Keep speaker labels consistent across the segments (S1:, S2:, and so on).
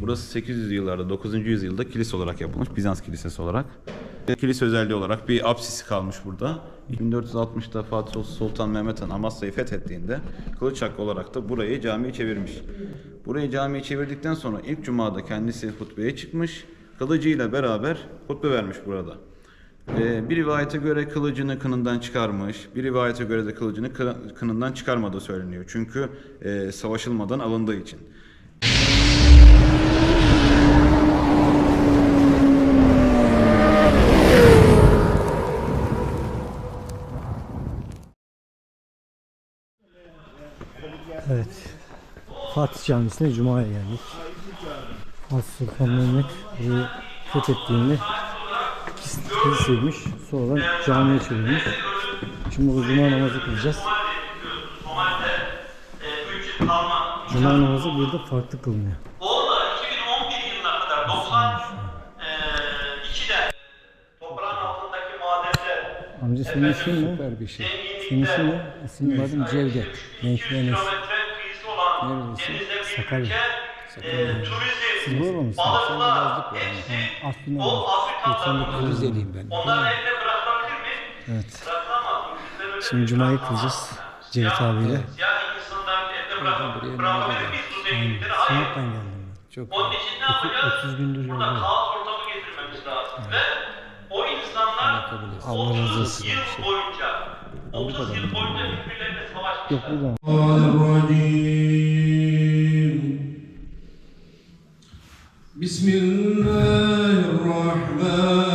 S1: Burası 800 yıllarda 9. yüzyılda kilise olarak yapılmış. Bizans kilisesi olarak. Kilise özelliği olarak bir apsisi kalmış burada. 1460'da Fatih Sultan Mehmet Han Amasya'yı fethettiğinde Kılıç Hakkı olarak da burayı camiye çevirmiş. Burayı camiye çevirdikten sonra ilk cumada kendisi hutbeye çıkmış. Kılıcıyla beraber hutbe vermiş burada. Ee, bir rivayete göre kılıcını kınından çıkarmış, bir rivayete göre de kılıcını kı- kınından çıkarmadığı söyleniyor. Çünkü e, savaşılmadan alındığı için.
S2: Evet. Fatih Camisi'ne Cuma'ya geldik. Fatih Sultan Mehmet burayı fethettiğinde kiliseymiş. Sonradan camiye çevirmiş. Şimdi burada Cuma namazı kılacağız. Cuma namazı burada farklı kılınıyor.
S3: Orada 2011 yılına kadar 92'de toprağın altındaki madenler
S2: Amca senin ismin ne?
S4: Süper bir şey.
S2: Senin ismin ne? İsim
S4: Adım Cevdet.
S2: Gençler
S3: bir
S2: Sakarya.
S3: ülke e, turizm,
S2: Siz
S3: balıklar hepsi
S2: Aslı
S3: o Afrika'dan
S2: 99
S4: Rizeliyim ben.
S3: onların eline bırakılabilir mi?
S2: Evet. Şimdi Cuma'yı kılacağız. Cevdet abiyle.
S3: siyah insanların eline miyiz bu zenginlikleri? Hayır.
S2: Sinop'tan geldim ben.
S4: Çok
S3: Onun için ne yapacağız?
S2: 30 gündür
S3: Burada kaos ortamı getirmemiz lazım. Ve o insanlar
S4: kabul etsin.
S2: Allah razı
S3: 30
S2: olsun.
S3: yıl boyunca 30 yıl boyunca birbirlerine savaşmışlar.
S2: Yok burada.
S1: Bismillahirrahmanirrahim.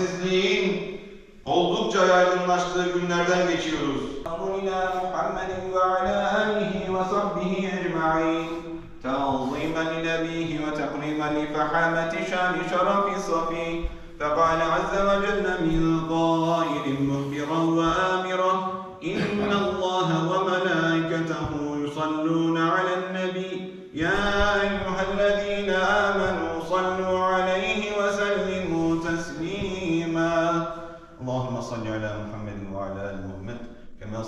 S1: sessizliğin oldukça yaygınlaştığı günlerden geçiyoruz. تعظيما لنبيه وتقريما لفحامة شان شرف صفي فقال عز وجل من قائل مخبرا وأن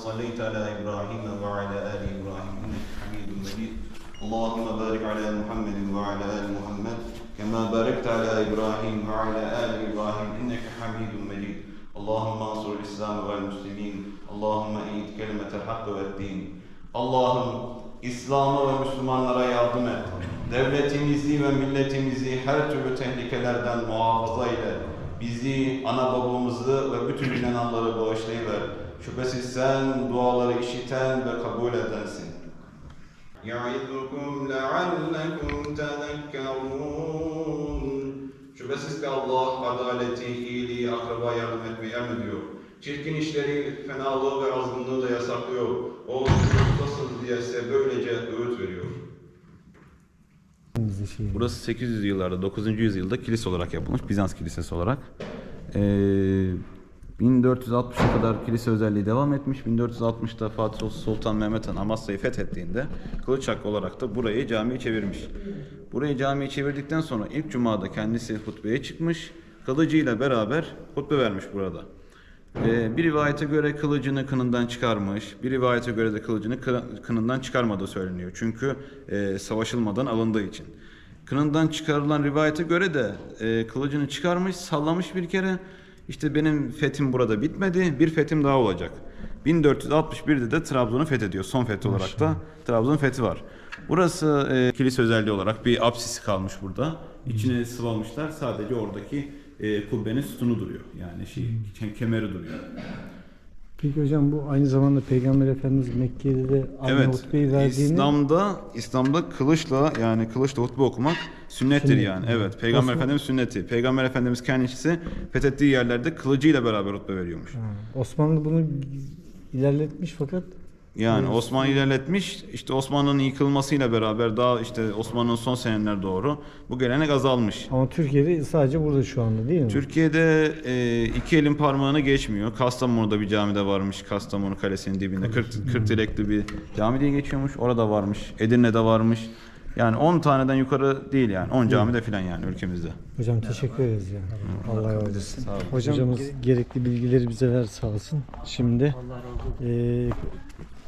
S1: صليت على إبراهيم وعلى آل إبراهيم إنك حميد مجيد اللهم بارك على محمد وعلى آل محمد كما باركت على إبراهيم وعلى آل إبراهيم إنك حميد مجيد اللهم انصر الإسلام والمسلمين اللهم ايد كلمة الحق والدين Allah'ım İslam'a ve Müslümanlara yardım et. Devletimizi ve milletimizi her türlü tehlikelerden muhafaza eyle. Bizi, ana babamızı ve bütün inananları bağışlayıver. Şüphesiz sen duaları işiten ve kabul edensin. يَعِذُكُمْ لَعَلَّكُمْ تَذَكَّرُونَ Şüphesiz ki Allah adaleti, iyiliği, akraba yardım etmeyi emrediyor. Çirkin işleri, fenalığı ve azgınlığı da yasaklıyor. O tutasınız diye size böylece öğüt veriyor.
S2: Bizi şey.
S1: Burası 800 yıllarda 9. yüzyılda kilise olarak yapılmış. Bizans kilisesi olarak. Ee, 1460'a kadar kilise özelliği devam etmiş. 1460'da Fatih Sultan Mehmet Han Amasya'yı fethettiğinde Kılıç Hakkı olarak da burayı camiye çevirmiş. Burayı camiye çevirdikten sonra ilk cumada kendisi hutbeye çıkmış. Kılıcıyla beraber hutbe vermiş burada. Ee, bir rivayete göre kılıcını kınından çıkarmış, bir rivayete göre de kılıcını kı- kınından çıkarmadığı söyleniyor. Çünkü e, savaşılmadan alındığı için. Kınından çıkarılan rivayete göre de e, kılıcını çıkarmış, sallamış bir kere. İşte benim fethim burada bitmedi, bir fethim daha olacak. 1461'de de Trabzon'u fethediyor. Son fethi olarak da Trabzon fethi var. Burası e, kilise özelliği olarak bir apsisi kalmış burada. İçine sıvamışlar. Sadece oradaki e, kubbenin sütunu duruyor. Yani şey, ke- kemeri duruyor.
S2: Peki hocam bu aynı zamanda Peygamber Efendimiz Mekke'de de aynı
S1: Evet.
S2: hutbeyi verdiğini
S1: İslam'da İslam'da kılıçla yani kılıçla hutbe okumak sünnettir
S2: Sünnet.
S1: yani. Evet. Peygamber
S2: Osman-
S1: Efendimiz sünneti. Peygamber Efendimiz kendisi fethettiği yerlerde kılıcıyla beraber hutbe veriyormuş.
S2: Ha, Osmanlı bunu ilerletmiş fakat
S1: Yani Osmanlı ilerletmiş. İşte Osmanlı'nın yıkılmasıyla beraber daha işte Osmanlı'nın son seneler doğru bu gelenek azalmış.
S2: ama Türkiye'de sadece burada şu anda değil mi?
S1: Türkiye'de e, iki elin parmağını geçmiyor. Kastamonu'da bir camide varmış. Kastamonu Kalesi'nin dibinde. 40, 40 direkli bir cami diye geçiyormuş. Orada varmış. Edirne'de varmış. Yani 10 taneden yukarı değil yani. 10 camide falan yani ülkemizde.
S2: Hocam teşekkür ederiz ya. Allah razı olsun.
S1: Sağ olun.
S2: Hocamız gerekli bilgileri bize ver sağ olsun. Şimdi eee,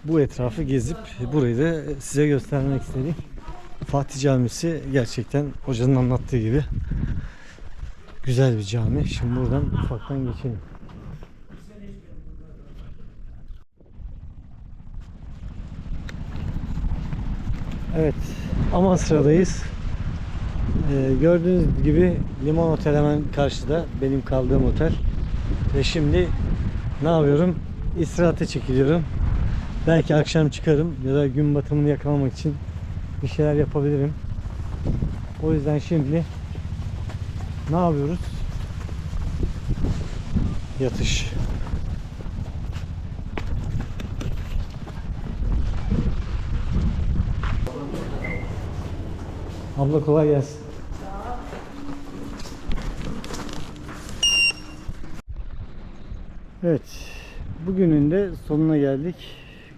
S2: bu etrafı gezip burayı da size göstermek istedik. Fatih Camisi gerçekten hocanın anlattığı gibi güzel bir cami. Şimdi buradan ufaktan geçelim. Evet, Amasra'dayız. Ee, gördüğünüz gibi Limon Otel hemen karşıda. Benim kaldığım otel. Ve şimdi ne yapıyorum? İstirahate çekiliyorum. Belki akşam çıkarım ya da gün batımını yakalamak için bir şeyler yapabilirim. O yüzden şimdi ne yapıyoruz? Yatış. Abla kolay gelsin. Evet. Bugünün de sonuna geldik.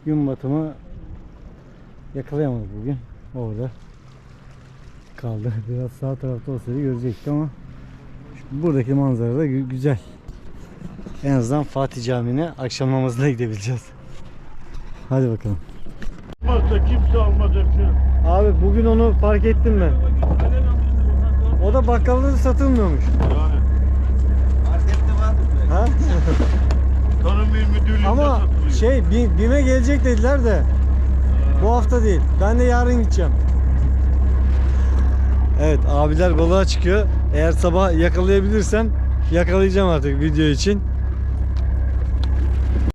S2: Gün batımı yakalayamadık bugün. Orada kaldı. Biraz sağ tarafta olsaydı görecektik ama buradaki manzara da gü- güzel. En azından Fatih Camii'ne akşam namazına gidebileceğiz. Hadi bakalım.
S4: Olmazsa kimse almaz hepsini.
S2: Abi bugün onu fark ettim ben. O da bakkalda da satılmıyormuş.
S4: Yani
S2: Ha?
S4: tarım il müdürlüğünde
S2: Ama
S4: satılıyor.
S2: şey Bi- BİM'e gelecek dediler de bu hafta değil. Ben de yarın gideceğim. Evet abiler balığa çıkıyor. Eğer sabah yakalayabilirsem yakalayacağım artık video için.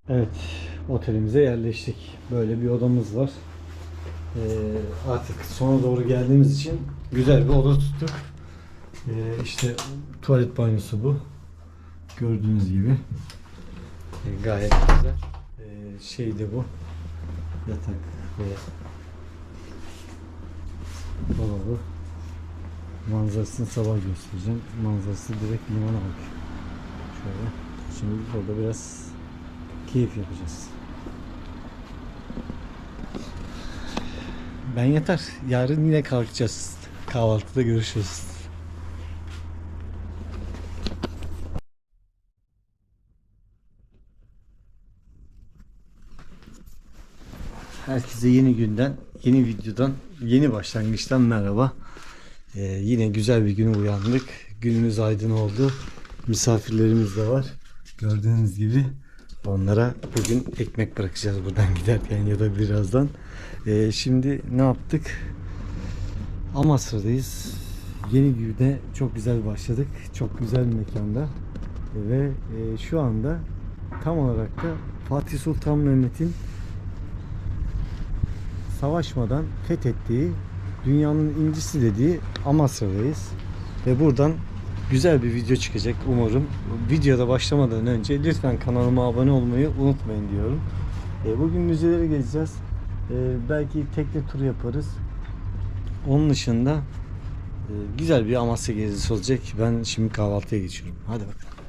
S2: Evet otelimize yerleştik. Böyle bir odamız var. Ee, artık sona doğru geldiğimiz için güzel bir oda tuttuk. Ee, işte tuvalet banyosu bu. Gördüğünüz gibi. E, gayet güzel. E, şey de bu. Yatak ve dolabı. Manzarasını sabah göstereceğim. Manzarası direkt limana bak. Şöyle. Şimdi burada biraz keyif yapacağız. Ben yeter. Yarın yine kalkacağız. Kahvaltıda görüşürüz. Herkese yeni günden, yeni videodan, yeni başlangıçtan merhaba. Ee, yine güzel bir güne uyandık. Günümüz aydın oldu. Misafirlerimiz de var. Gördüğünüz gibi onlara bugün ekmek bırakacağız buradan giderken ya da birazdan. Ee, şimdi ne yaptık? Amasra'dayız. Yeni güne çok güzel başladık. Çok güzel bir mekanda. Ve e, şu anda tam olarak da Fatih Sultan Mehmet'in savaşmadan fethettiği dünyanın incisi dediği Amasra'dayız. Ve buradan güzel bir video çıkacak umarım. Videoda başlamadan önce lütfen kanalıma abone olmayı unutmayın diyorum. E, bugün müzeleri gezeceğiz. E, belki tekne turu yaparız. Onun dışında e, güzel bir Amasya gezisi olacak. Ben şimdi kahvaltıya geçiyorum. Hadi bakalım.